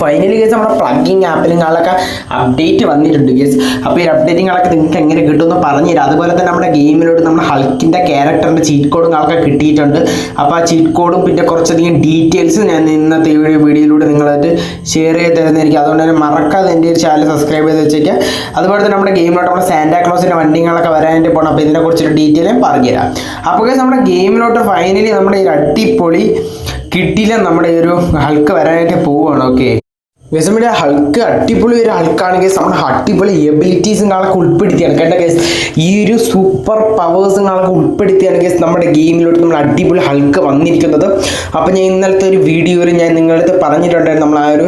Finally guys നമ്മുടെ plugin ആപ്പിലുകളൊക്കെ update വന്നിട്ടുണ്ട് ഗേസ് അപ്പോൾ ഈ അപ്ഡേറ്റിങ്ങളൊക്കെ നിങ്ങൾക്ക് എങ്ങനെ കിട്ടുമെന്ന് പറഞ്ഞു തരാം. അതുപോലെ തന്നെ നമ്മുടെ ഗെയിമിലോട്ട് നമ്മുടെ ഹൾക്കിന്റെ ക്യാരക്ടറിന്റെ ചീറ്റ് കോഡും ആൾക്ക് കിട്ടിയിട്ടുണ്ട്. അപ്പോൾ ആ ചീറ്റ് കോഡും പിന്നെ കുറച്ചധികം ഡീറ്റെയിൽസ് ഞാൻ ഇന്നത്തെ ഈ വീഡിയോയിലൂടെ നിങ്ങളായിട്ട് ഷെയർ ചെയ്ത് തരുന്നതായിരിക്കും. അതുകൊണ്ട് തന്നെ മറക്കാതെ എന്റെ ഒരു ചാനൽ സബ്സ്ക്രൈബ് ചെയ്ത് വെച്ചേക്കുക അതുപോലെ തന്നെ നമ്മുടെ ഗെയിമിലോട്ട് നമ്മുടെ സാന്റാക്ലോസിന്റെ വണ്ടികളൊക്കെ വരാനായിട്ട് പോകണം അപ്പോൾ ഇതിനെക്കുറിച്ചൊരു ഡീറ്റെയിൽ ഞാൻ പറഞ്ഞുതരാം. അപ്പോൾ ഗേസ് നമ്മുടെ ഗെയിമിലോട്ട് ഫൈനലി നമ്മുടെ ഈ അടിപൊളി കിട്ടില്ല നമ്മുടെ ഒരു ഹൾക്ക് വരാനായിട്ട് പോവുകയാണ്. ഓക്കെ ഗസമിന്റെ ഹൾക്ക് അടിപൊളി ഒരു ഹൾക്കാണ് കേസ് നമ്മുടെ അടിപൊളി എബിലിറ്റീസും കാണൊക്കെ ഉൾപ്പെടുത്തിയാണ്. കേട്ടോ കേസ് ഈ ഒരു സൂപ്പർ പവേഴ്സും കാണൊക്കെ ഉൾപ്പെടുത്തിയാണ് കേസ് നമ്മുടെ ഗെയിമിലോട്ട് നമ്മൾ അടിപൊളി ഹൾക്ക് വന്നിരിക്കുന്നത്. അപ്പോൾ ഞാൻ ഇന്നലത്തെ ഒരു വീഡിയോയിൽ ഞാൻ നിങ്ങളടുത്ത് പറഞ്ഞിട്ടുണ്ടായിരുന്നു. നമ്മൾ ആ ഒരു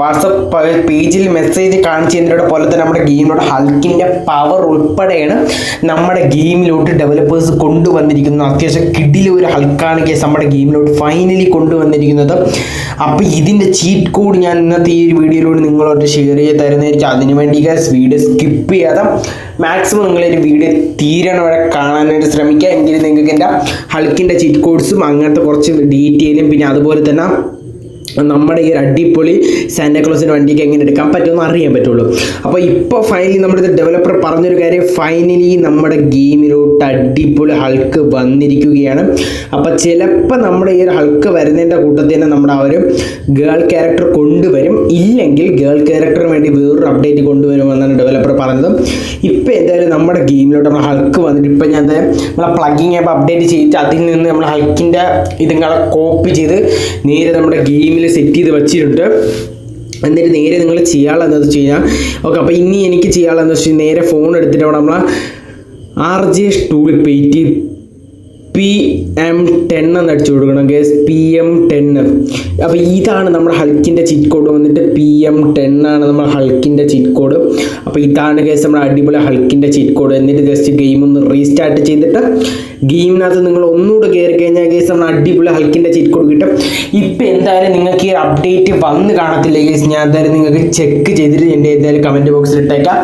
വാട്സപ്പ് പേജിൽ മെസ്സേജ് കാണിച്ചതിന്റെ പോലെ തന്നെ നമ്മുടെ ഗെയിമിലോട്ട് ഹൾക്കിന്റെ പവർ ഉൾപ്പെടെയാണ് നമ്മുടെ ഗെയിമിലോട്ട് ഡെവലപ്പേഴ്സ് കൊണ്ടുവന്നിരിക്കുന്നത്. അത്യാവശ്യം കിഡിലെ ഒരു ഹൾക്കാണ് കേസ് നമ്മുടെ ഗെയിമിലോട്ട് ഫൈനലി കൊണ്ടുവന്നിരിക്കുന്നത്. അപ്പോൾ ഇതിന്റെ ചീറ്റ് കോഡ് ഞാൻ ഇന്നത്തെ ഈ ഒരു വീഡിയോയിലൂടെ നിങ്ങളോട്ട് ഷെയർ ചെയ്ത് തരുന്നതായിരിക്കും അതിന് വേണ്ടി വീഡിയോ സ്കിപ്പ് ചെയ്യാതെ മാക്സിമം നിങ്ങൾ ഒരു വീഡിയോ തീരണ വരെ കാണാനായിട്ട് ശ്രമിക്കുക. എങ്കിലും നിങ്ങൾക്ക് എന്റെ ഹൾക്കിന്റെ ചിറ്റ് കോഡ്സും അങ്ങനത്തെ കുറച്ച് ഡീറ്റെയിലും പിന്നെ അതുപോലെ തന്നെ നമ്മുടെ ഈ ഒരു അടിപൊളി സാന്റാക്ലോസിന്റെ വണ്ടിക്ക് എങ്ങനെ എടുക്കാൻ പറ്റുമെന്ന് അറിയാൻ പറ്റുള്ളൂ. അപ്പോൾ ഇപ്പോൾ ഫൈനലി നമ്മുടെ ഡെവലപ്പർ പറഞ്ഞൊരു കാര്യം ഫൈനലി നമ്മുടെ ഗെയിമിലോട്ട് അടിപൊളി ഹൾക്ക് വന്നിരിക്കുകയാണ്. അപ്പോൾ ചിലപ്പോൾ നമ്മുടെ ഈ ഒരു ഹൾക്ക് വരുന്നതിന്റെ കൂട്ടത്തിൽ തന്നെ നമ്മുടെ ആ ഒരു ഗേൾ ക്യാരക്ടർ കൊണ്ടുവരും. ഇല്ലെങ്കിൽ ഗേൾ ക്യാരക്ടറിന് വേണ്ടി വേറൊരു അപ്ഡേറ്റ് കൊണ്ടുവരുമെന്നാണ് ഡെവലപ്പർ പറഞ്ഞത്. ഇപ്പോൾ എന്തായാലും നമ്മുടെ ഗെയിമിലോട്ട് നമ്മൾ ഹൾക്ക് വന്നിട്ട് ഇപ്പോൾ ഞാൻ നമ്മളെ പ്ലഗിങ് ആപ്പ് അപ്ഡേറ്റ് ചെയ്തിട്ട് അതിൽ നിന്ന് നമ്മൾ ഹൾക്കിന്റെ ഇതുങ്ങളെ കോപ്പി ചെയ്ത് നേരെ നമ്മുടെ ഗെയിമിൽ സെറ്റ് ചെയ്ത് വെച്ചിട്ടുണ്ട്. എന്നിട്ട് നേരെ നിങ്ങൾ ചെയ്യാനുള്ളതെന്ന് വെച്ച് കഴിഞ്ഞാൽ ഓക്കെ അപ്പോൾ ഇനി എനിക്ക് ചെയ്യാനുള്ളതെന്ന് വെച്ച് കഴിഞ്ഞാൽ നേരെ ഫോൺ എടുത്തിട്ട് അവിടെ നമ്മൾ ആർ ജി എസ് ടൂളിൽ പേറ്റി പി എം ടെൻ എന്ന് അടിച്ചു കൊടുക്കണം ഗേസ് പി എം ടെൻ അപ്പോൾ ഇതാണ് നമ്മുടെ ഹൾക്കിന്റെ ചിറ്റ് കോഡ് വന്നിട്ട് പി എം ടെൻ ആണ് നമ്മുടെ ഹൾക്കിന്റെ ചിറ്റ് കോഡ് അപ്പോൾ ഇതാണ് ഗേസ് നമ്മുടെ അടിപൊളി ഹൾക്കിന്റെ ചിറ്റ് കോഡ് എന്നിട്ട് ജസ്റ്റ് ഗെയിം ഒന്ന് റീസ്റ്റാർട്ട് ചെയ്തിട്ട് ഗെയിമിനകത്ത് നിങ്ങൾ ഒന്നുകൂടെ കയറി കഴിഞ്ഞാൽ ഗേസ് നമ്മുടെ അടിപൊളി ഹൾക്കിന്റെ ചിറ്റ് കോഡ് കിട്ടും. ഇപ്പം എന്തായാലും നിങ്ങൾക്ക് ഈ അപ്ഡേറ്റ് വന്ന് കാണത്തില്ല ഗേസ് ഞാൻ എന്തായാലും നിങ്ങൾക്ക് ചെക്ക് ചെയ്തിട്ട് എന്റെ എന്തായാലും കമന്റ് ബോക്സിൽ ഇട്ടേക്കാം.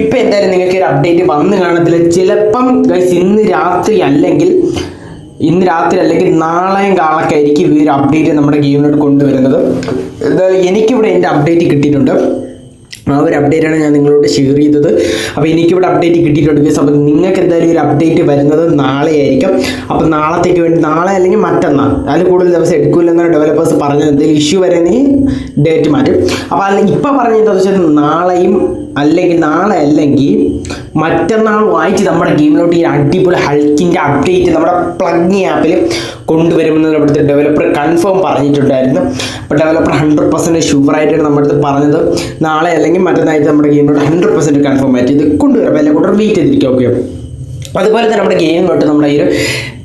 ഇപ്പം എന്തായാലും നിങ്ങൾക്ക് ഒരു അപ്ഡേറ്റ് വന്ന് കാണത്തില്ല. ചിലപ്പം ഗൈസ് ഇന്ന് രാത്രി അല്ലെങ്കിൽ ഇന്ന് രാത്രി അല്ലെങ്കിൽ നാളെയും കാളൊക്കെ ആയിരിക്കും ഈ ഒരു അപ്ഡേറ്റ് നമ്മുടെ ഗെയിമിലോട്ട് കൊണ്ടുവരുന്നത്. ഇത് എനിക്കിവിടെ എന്റെ അപ്ഡേറ്റ് കിട്ടിയിട്ടുണ്ട്. ആ ഒരു അപ്ഡേറ്റാണ് ഞാൻ നിങ്ങളോട് ഷെയർ ചെയ്തത്. അപ്പോൾ എനിക്കിവിടെ അപ്ഡേറ്റ് കിട്ടിയിട്ടുണ്ട്. ഗൈസ് അപ്പോൾ നിങ്ങൾക്ക് എന്തായാലും ഒരു അപ്ഡേറ്റ് വരുന്നത് നാളെ ആയിരിക്കും അപ്പോൾ നാളത്തേക്ക് വേണ്ടി നാളെ അല്ലെങ്കിൽ മറ്റന്നാൾ. അതിൽ കൂടുതൽ ദിവസം എടുക്കില്ലെന്നാണ് ഡെവലപ്പേഴ്സ് പറഞ്ഞത്. എന്തെങ്കിലും ഇഷ്യൂ വരുന്നെങ്കിൽ ഡേറ്റ് മാറ്റും. അപ്പോൾ അല്ലെങ്കിൽ ഇപ്പോൾ പറഞ്ഞതെന്ന് വെച്ചാൽ നാളെയും അല്ലെങ്കിൽ നാളെ അല്ലെങ്കിൽ മറ്റന്നാൾ വായിച്ച് നമ്മുടെ ഗെയിമിലോട്ട് ഈ അടിപൊളി ഹൾക്കിന്റെ അപ്ഡേറ്റ് നമ്മുടെ പ്ലഗ്ഗി ആപ്പിൽ കൊണ്ടുവരുമെന്ന് ഇവിടുത്തെ ഡെവലപ്പർ കൺഫേം പറഞ്ഞിട്ടുണ്ടായിരുന്നു. അപ്പോൾ ഡെവലപ്പർ ഹൺഡ്രഡ് പെർസെന്റ് ഷുവറായിട്ടാണ് നമ്മുടെ അടുത്ത് പറഞ്ഞത്. നാളെ അല്ലെങ്കിൽ മറ്റന്നാഴ്ച നമ്മുടെ ഗെയിമിലോട്ട് ഹൺഡ്രഡ് പെർസെന്റ് കൺഫേം ആയിട്ട് ഇത് കൊണ്ടുവരാം. അപ്പോൾ എല്ലാം കൂടെ വെയിറ്റ് ചെയ്തിരിക്കും ഓക്കെ അതുപോലെ തന്നെ നമ്മുടെ ഗെയിമിലോട്ട് നമ്മുടെ ഈ ഒരു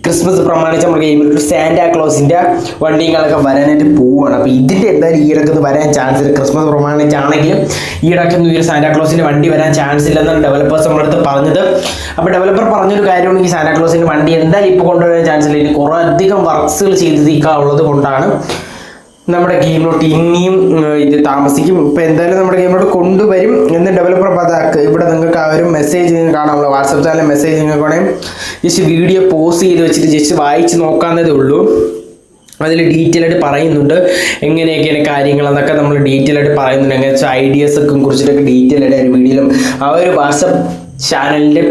ക്രിസ്മസ് പ്രമാണിച്ച് നമ്മൾ കഴിയുമ്പോൾ സാന്റാ ക്ലോസിന്റെ വണ്ടികളൊക്കെ വരാനായിട്ട് പോവുകയാണ് അപ്പോൾ ഇതിന്റെ എന്തായാലും ഈ ഇടയ്ക്ക് വരാൻ ചാൻസ് ഇല്ല. ക്രിസ്മസ് പ്രമാണിച്ചാണെങ്കിലും ഈ ഇടയ്ക്കൊന്നും ഈ ഒരു സാന്റാ ക്ലോസിന്റെ വണ്ടി വരാൻ ചാൻസ് ഇല്ലെന്നാണ് ഡെവലപ്പേഴ്സ് നമ്മുടെ അടുത്ത് പറഞ്ഞത്. അപ്പോൾ ഡെവലപ്പർ പറഞ്ഞൊരു കാര്യമാണ് ഈ സാന്റാ ക്ലോസിന്റെ വണ്ടി എന്തായാലും ഇപ്പോൾ കൊണ്ടുവരാൻ ചാൻസ് ഇല്ല. ഇനി കുറേ അധികം വർക്ക്സുകൾ ചെയ്ത് തീർക്കാനുള്ളത് കൊണ്ടാണ്. നമ്മുടെ ഗെയിമിലോട്ട് ഇനിയും ഇത് താമസിക്കും. ഇപ്പം എന്തായാലും നമ്മുടെ ഗെയിമിലോട്ട് കൊണ്ടുവരും എന്ന് ഡെവലപ്പർ പതാക്ക് ഇവിടെ നിങ്ങൾക്ക് ആ ഒരു മെസ്സേജ് കാണാമല്ലോ. വാട്സപ്പ് ചാനലിൽ മെസ്സേജ് നിങ്ങൾക്ക് വേണമെങ്കിൽ ജസ്റ്റ് വീഡിയോ പോസ് ചെയ്ത് വെച്ചിട്ട് ജസ്റ്റ് വായിച്ച് നോക്കാവുന്നതേ ഉള്ളൂ. അതിൽ ഡീറ്റെയിൽ ആയിട്ട് പറയുന്നുണ്ട്. എങ്ങനെയൊക്കെയാണ് കാര്യങ്ങൾ എന്നൊക്കെ നമ്മൾ ഡീറ്റെയിൽ ആയിട്ട് പറയുന്നുണ്ട്. എങ്ങനെ വെച്ചാൽ ഐഡിയാസൊക്കെ കുറിച്ചിട്ടൊക്കെ ഡീറ്റെയിൽ ആയിട്ട് ഒരു വീഡിയോയിലും ആ ഒരു വാട്സപ്പ് ചാനലിന്റെ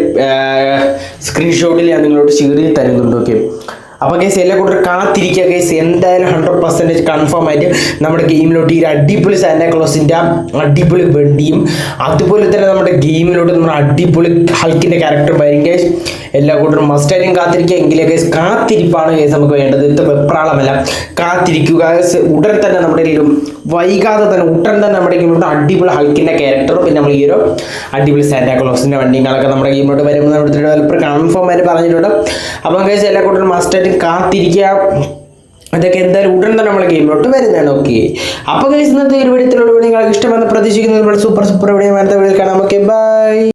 സ്ക്രീൻഷോട്ടിൽ ഞാൻ നിങ്ങളോട് ഷെയർ ചെയ്ത് തരുന്നുണ്ട് ഓക്കെ അപ്പോൾ കേസ് എല്ലാ കൂട്ടർ കാത്തിരിക്കുക കേസ് എന്തായാലും ഹൺഡ്രഡ് പെർസെന്റേജ് കൺഫേം ആയിട്ട് നമ്മുടെ ഗെയിമിലോട്ട് ഈ ഒരു അടിപൊളി സാന്റാക്ലോസിന്റെ അടിപൊളി വണ്ടിയും അതുപോലെ തന്നെ നമ്മുടെ ഗെയിമിലോട്ട് നമ്മുടെ അടിപൊളി ഹൾക്കിന്റെ ക്യാരക്ടർ വരും കേസ് എല്ലാ കൂട്ടരും മസ്റ്റായിട്ടും കാത്തിരിക്കുക എങ്കിലേ കേസ് കാത്തിരിപ്പാണ് കേസ് നമുക്ക് വേണ്ടത്. ഇത് വെപ്രാളമല്ല. കാത്തിരിക്കുക. ഉടൻ തന്നെ നമ്മുടെ വൈകാതെ തന്നെ ഉടൻ തന്നെ നമ്മുടെ ഗെയിമിലോട്ട് അടിപൊളി ഹൾക്കിന്റെ ക്യാരക്ടറും പിന്നെ നമ്മൾ ഈ ഒരു അടിപൊളി സാന്റാക്ലോസിന്റെ വണ്ടികളൊക്കെ നമ്മുടെ ഗെയിമിലോട്ട് വരുമ്പോൾ നമ്മുടെ ഡെവലപ്പർ കൺഫേം ആയിട്ട് പറഞ്ഞിട്ടുണ്ട്. അപ്പം കേസ് എല്ലാ കൂട്ടരും മസ്റ്റായിട്ടും കാത്തിരിക്കുക. അതൊക്കെ എന്തായാലും ഉടൻ തന്നെ നമ്മൾ ഗെയിമിലോട്ട് വരുന്നതാണ് ഓക്കെ അപ്പോൾ കേസ് ഇന്നത്തെ ഒരു വീഡിയോത്തിലുള്ള നിങ്ങൾക്ക് ഇഷ്ടമെന്ന് പ്രതീക്ഷിക്കുന്നത് സൂപ്പർ സൂപ്പർ വീഡിയോ അടുത്ത വീഡിയോയിൽ കാണാം. Okay bye